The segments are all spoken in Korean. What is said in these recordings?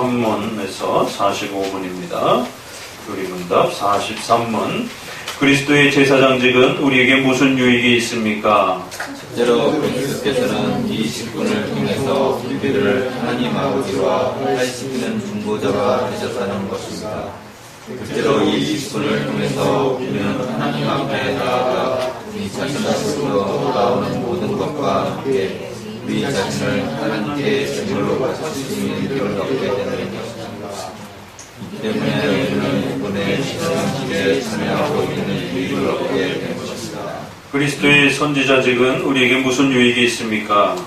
3문에서 45문입니다. 요리문답 43문. 그리스도의 제사장직은 우리에게 무슨 유익이 있습니까? 실제로 그리스도께서는 이 직분을 통해서 우리들을 하나님 아버지와 화해시키는 중보자가 되셨다는 것입니다. 실제로 이 직분을 통해서 우리는 하나님 앞에 나아가 우리 자신으로 돌아오는 모든 것과 함께 우리 자신을 하나님께 제물로 있는 힘을 얻게 되는 것입니다. 이 때문에 우리는 이번에 시상식에 참여하고 있는 유익을 얻게 된 것입니다. 그리스도의 선지자직은 우리에게 무슨 유익이 있습니까?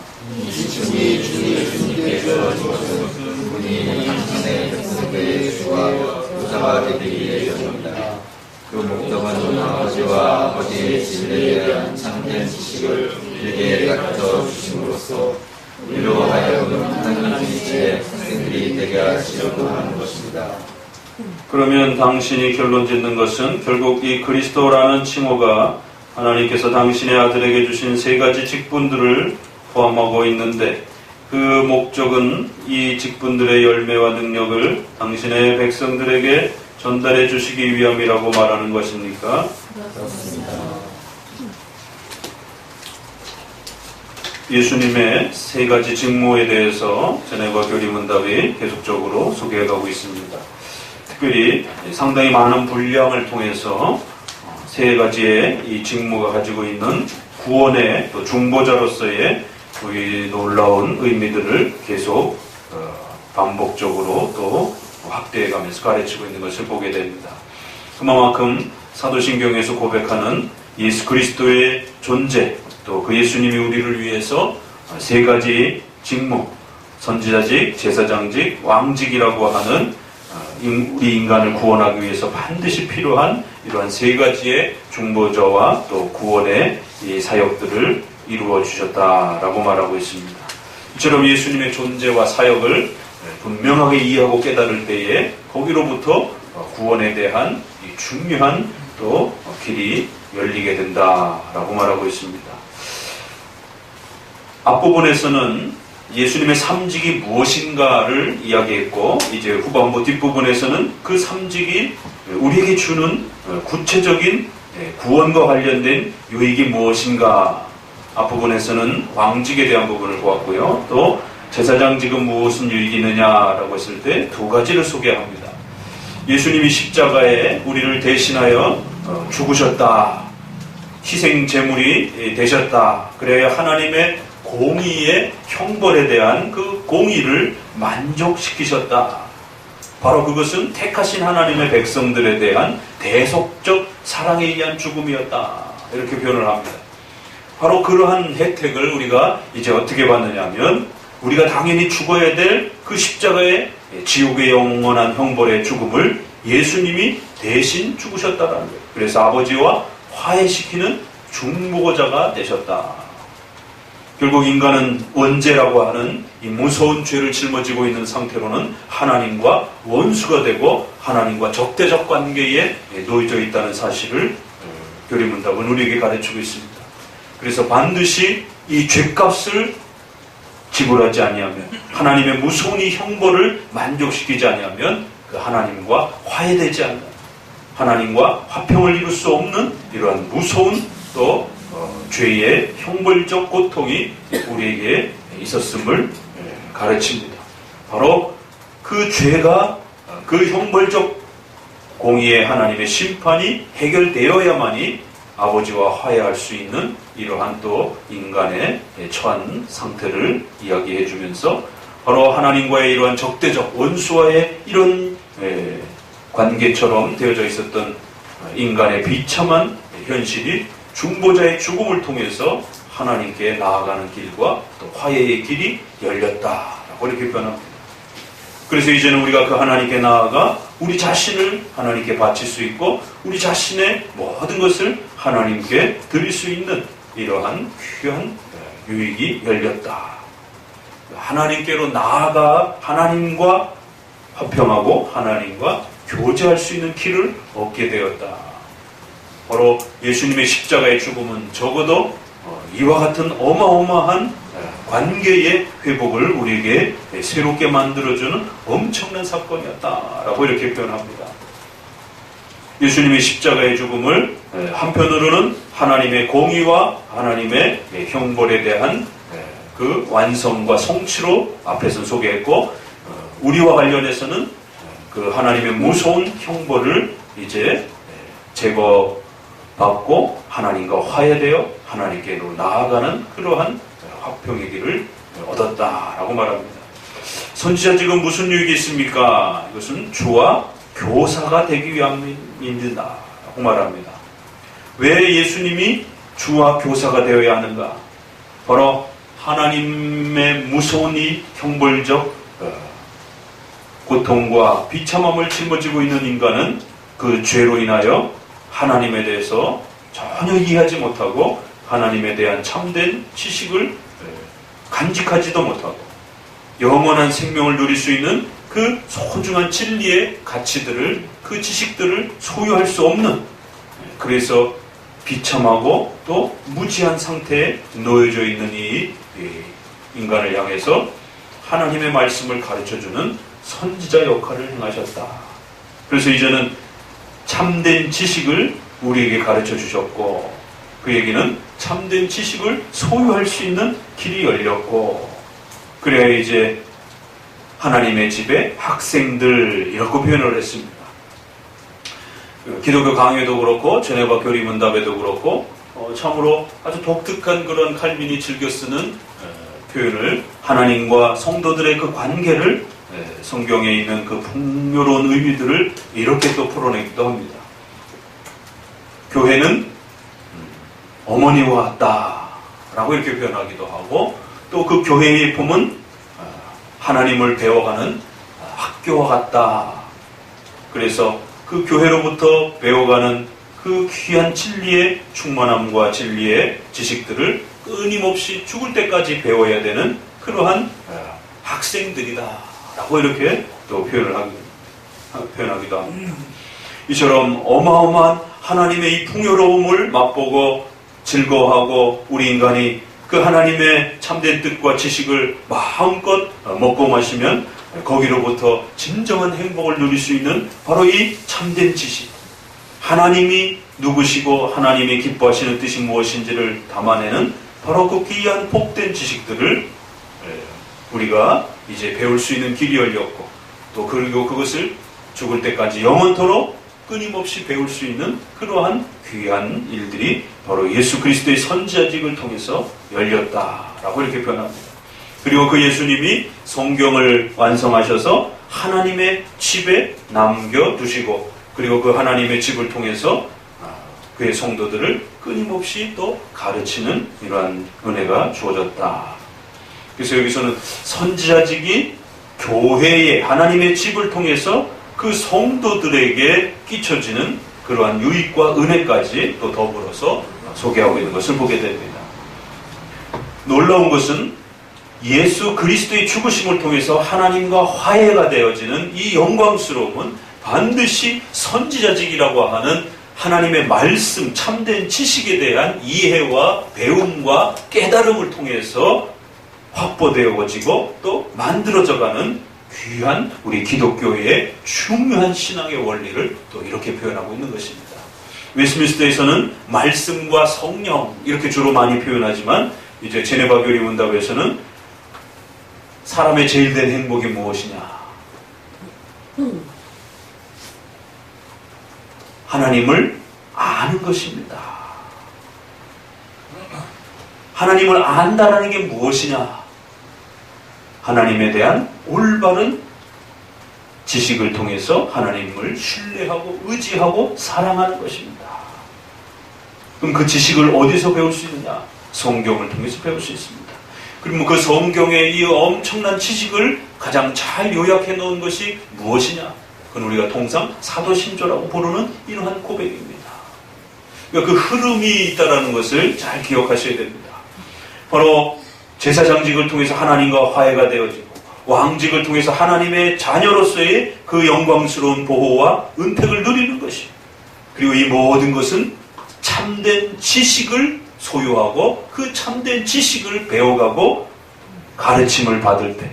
주님 주님께서 주신 분이 당신의 백성들의 주와 부자가 되기 위해서입니다. 그 목적은 아버지와 아버지의 진리에 대한 참된 지식을 우리에게 가르쳐 주심으로써 우리로 하여금 하나님 이치의 학생들이 되게 하시려고 하는 것입니다. 그러면 당신이 결론 짓는 것은 결국 이 그리스도라는 칭호가 하나님께서 당신의 아들에게 주신 세 가지 직분들을 포함하고 있는데 그 목적은 이 직분들의 열매와 능력을 당신의 백성들에게 전달해 주시기 위함이라고 말하는 것입니까? 예수님의 세 가지 직무에 대해서 전해과 교리문답이 계속적으로 소개해가고 있습니다. 특별히 상당히 많은 분량을 통해서 세 가지의 이 직무가 가지고 있는 구원의 또 중보자로서의 이 놀라운 의미들을 계속 어, 반복적으로 또 확대해가면서 가르치고 있는 것을 보게 됩니다. 그만큼 사도신경에서 고백하는 예수 그리스도의 존재 또 그 예수님이 우리를 위해서 세 가지 직무 선지자직, 제사장직, 왕직이라고 하는 어, 인- 우리 인간을 구원하기 위해서 반드시 필요한 이러한 세 가지의 중보자와 또 구원의 이 사역들을 이루어 주셨다라고 말하고 있습니다. 이처럼 예수님의 존재와 사역을 분명하게 이해하고 깨달을 때에 거기로부터 어, 구원에 대한 이 중요한 또 길이 열리게 된다라고 말하고 있습니다. 앞부분에서는 예수님의 삼직이 무엇인가를 이야기했고 이제 후반부 뒷부분에서는 그 삼직이 우리에게 주는 어, 구체적인 예, 구원과 관련된 유익이 무엇인가 앞부분에서는 왕직에 대한 부분을 보았고요. 또 제사장직은 무엇은 유익이 있느냐라고 했을 때 두 가지를 소개합니다. 예수님이 십자가에 우리를 대신하여 어, 죽으셨다. 희생 제물이 되셨다. 그래야 하나님의 공의의 형벌에 대한 그 공의를 만족시키셨다. 바로 그것은 택하신 하나님의 백성들에 대한 대속적 사랑에 의한 죽음이었다. 이렇게 표현을 합니다. 바로 그러한 혜택을 우리가 이제 어떻게 받느냐면 우리가 당연히 죽어야 될 그 십자가의 지옥의 영원한 형벌의 죽음을 예수님이 대신 죽으셨다라는 거예요. 그래서 아버지와 화해시키는 중보자가 되셨다. 결국 인간은 원죄라고 하는 이 무서운 죄를 짊어지고 있는 상태로는 하나님과 원수가 되고 하나님과 적대적 관계에 놓여져 있다는 사실을 교리문답은 우리에게 가르치고 있습니다. 그래서 반드시 이 죄값을 지불하지 아니하면 하나님의 무서운 이 형벌을 만족시키지 아니하면 그 하나님과 화해되지 않는 하나님과 화평을 이룰 수 없는 이러한 무서운 또 어, 죄의 형벌적 고통이 우리에게 있었음을 예, 가르칩니다. 바로 그 죄가 어, 그 형벌적 공의의 하나님의 심판이 해결되어야만이 아버지와 화해할 수 있는 이러한 또 인간의 처한 상태를 이야기해 주면서 바로 하나님과의 이러한 적대적 원수와의 이런 에, 관계처럼 되어져 있었던 인간의 비참한 현실이 중보자의 죽음을 통해서 하나님께 나아가는 길과 또 화해의 길이 열렸다라고 이렇게 표현합니다. 그래서 이제는 우리가 그 하나님께 나아가 우리 자신을 하나님께 바칠 수 있고 우리 자신의 모든 것을 하나님께 드릴 수 있는 이러한 귀한 유익이 열렸다. 하나님께로 나아가 하나님과 화평하고 하나님과 교제할 수 있는 길을 얻게 되었다. 바로 예수님의 십자가의 죽음은 적어도 어, 이와 같은 어마어마한 에, 관계의 회복을 우리에게 새롭게 만들어주는 엄청난 사건이었다라고 이렇게 표현합니다. 예수님의 십자가의 죽음을 에, 한편으로는 하나님의 공의와 하나님의 예, 형벌에 대한 에, 그 완성과 성취로 앞에서 소개했고 어, 우리와 관련해서는 에, 그 하나님의 무서운 형벌을 이제 에, 제거받고 하나님과 화해되어 하나님께로 나아가는 그러한 화평의 길을 얻었다라고 말합니다. 선지자 지금 무슨 유익이 있습니까? 이것은 주와 교사가 되기 위함입니다라고 말합니다. 왜 예수님이 주와 교사가 되어야 하는가? 바로 하나님의 무서운 이 형벌적 어, 고통과 비참함을 짊어지고 있는 인간은 그 죄로 인하여 하나님에 대해서 전혀 이해하지 못하고 하나님에 대한 참된 지식을 에, 간직하지도 못하고 영원한 생명을 누릴 수 있는 그 소중한 진리의 가치들을 그 지식들을 소유할 수 없는 그래서 비참하고 또 무지한 상태에 놓여져 있는 이, 이 인간을 향해서 하나님의 말씀을 가르쳐주는 선지자 역할을 행하셨다. 그래서 이제는 참된 지식을 우리에게 가르쳐 주셨고 그에게는 참된 지식을 소유할 수 있는 길이 열렸고 그래야 이제 하나님의 집에 학생들 이라고 표현을 했습니다. 기독교 강의도 그렇고 제네바 교리문답에도 그렇고 어, 참으로 아주 독특한 그런 칼빈이 즐겨 쓰는 에, 표현을 하나님과 성도들의 그 관계를 에, 성경에 있는 그 풍요로운 의미들을 이렇게 또 풀어내기도 합니다. 교회는 음, 어머니와 같다라고 이렇게 표현하기도 하고 또 그 교회의 품은 어, 하나님을 배워가는 학교와 같다. 그래서 그 교회로부터 배워가는 그 귀한 진리의 충만함과 진리의 지식들을 끊임없이 죽을 때까지 배워야 되는 그러한 어, 학생들이다라고 이렇게 또 표현을 하기, 표현하기도 합니다. 이처럼 어마어마한 하나님의 이 풍요로움을 맛보고 즐거워하고 우리 인간이 그 하나님의 참된 뜻과 지식을 마음껏 먹고 마시면 거기로부터 진정한 행복을 누릴 수 있는 바로 이 참된 지식. 하나님이 누구시고 하나님이 기뻐하시는 뜻이 무엇인지를 담아내는 바로 그 귀한 복된 지식들을 우리가 이제 배울 수 있는 길이 열렸고 또 그리고 그것을 죽을 때까지 영원토록 끊임없이 배울 수 있는 그러한 귀한 일들이 바로 예수 그리스도의 선지자직을 통해서 열렸다라고 이렇게 표현합니다. 그리고 그 예수님이 성경을 완성하셔서 하나님의 집에 남겨두시고 그리고 그 하나님의 집을 통해서 그의 성도들을 끊임없이 또 가르치는 이러한 은혜가 주어졌다. 그래서 여기서는 선지자직이 교회의 하나님의 집을 통해서 그 성도들에게 끼쳐지는 그러한 유익과 은혜까지 또 더불어서 소개하고 있는 것을 보게 됩니다. 놀라운 것은 예수 그리스도의 죽으심을 통해서 하나님과 화해가 되어지는 이 영광스러움은 반드시 선지자직이라고 하는 하나님의 말씀, 참된 지식에 대한 이해와 배움과 깨달음을 통해서 확보되어지고 또 만들어져가는 귀한 우리 기독교의 중요한 신앙의 원리를 또 이렇게 표현하고 있는 것입니다. 웨스민스터에서는 말씀과 성령 이렇게 주로 많이 표현하지만 이제 제네바 교리 문답에서는 사람의 제일 된 행복이 무엇이냐? 하나님을 아는 것입니다. 하나님을 안다라는 게 무엇이냐? 하나님에 대한 올바른 지식을 통해서 하나님을 신뢰하고 의지하고 사랑하는 것입니다. 그럼 그 지식을 어디서 배울 수 있느냐? 성경을 통해서 배울 수 있습니다. 그러면 그 성경의 이 엄청난 지식을 가장 잘 요약해 놓은 것이 무엇이냐? 그건 우리가 통상 사도신조라고 부르는 이러한 고백입니다. 그러니까 그 흐름이 있다는 것을 잘 기억하셔야 됩니다. 바로 제사장직을 통해서 하나님과 화해가 되어지고 왕직을 통해서 하나님의 자녀로서의 그 영광스러운 보호와 은택을 누리는 것이 그리고 이 모든 것은 참된 지식을 소유하고 그 참된 지식을 배워가고 가르침을 받을 때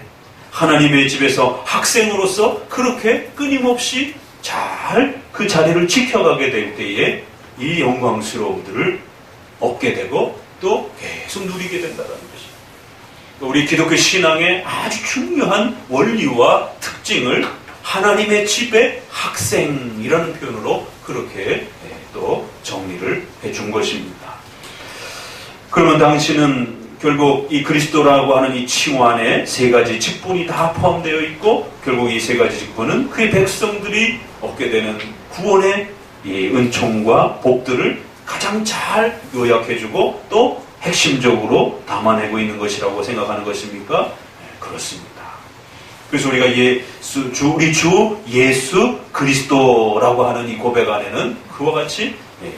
하나님의 집에서 학생으로서 그렇게 끊임없이 잘 그 자리를 지켜가게 될 때에 이 영광스러움들을 얻게 되고 또 계속 누리게 된다는 것입니다. 우리 기독교 신앙의 아주 중요한 원리와 특징을 하나님의 집의 학생이라는 표현으로 그렇게 또 정리를 해준 것입니다. 그러면 당신은 결국 이 그리스도라고 하는 이 칭호 안에 세 가지 직분이 다 포함되어 있고 결국 이 세 가지 직분은 그의 백성들이 얻게 되는 구원의 이 은총과 복들을 가장 잘 요약해주고 또 핵심적으로 담아내고 있는 것이라고 생각하는 것입니까? 네, 그렇습니다. 그래서 우리가 예수, 주, 우리 주 예수 그리스도라고 하는 이 고백 안에는 그와 같이 예,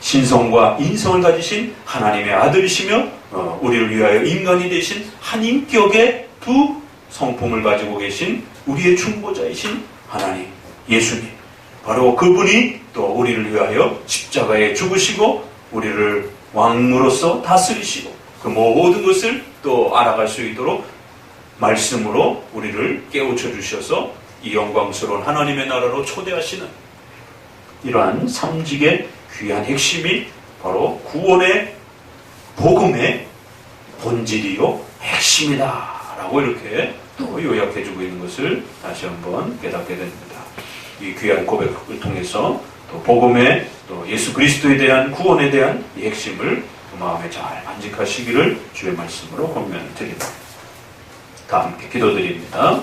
신성과 인성을 가지신 하나님의 아들이시며 어, 우리를 위하여 인간이 되신 한 인격의 두 성품을 가지고 계신 우리의 중보자이신 하나님 예수님 바로 그분이 또 우리를 위하여 십자가에 죽으시고 우리를 왕으로서 다스리시고 그 모든 것을 또 알아갈 수 있도록 말씀으로 우리를 깨우쳐 주셔서 이 영광스러운 하나님의 나라로 초대하시는 이러한 삼직의 귀한 핵심이 바로 구원의 복음의 본질이요 핵심이다 라고 이렇게 또 요약해 주고 있는 것을 다시 한번 깨닫게 됩니다. 이 귀한 고백을 통해서 또 복음의 또 예수 그리스도에 대한 구원에 대한 이 핵심을 그 마음에 잘 만직하시기를 주의 말씀으로 권면드립니다. 다 함께 기도드립니다.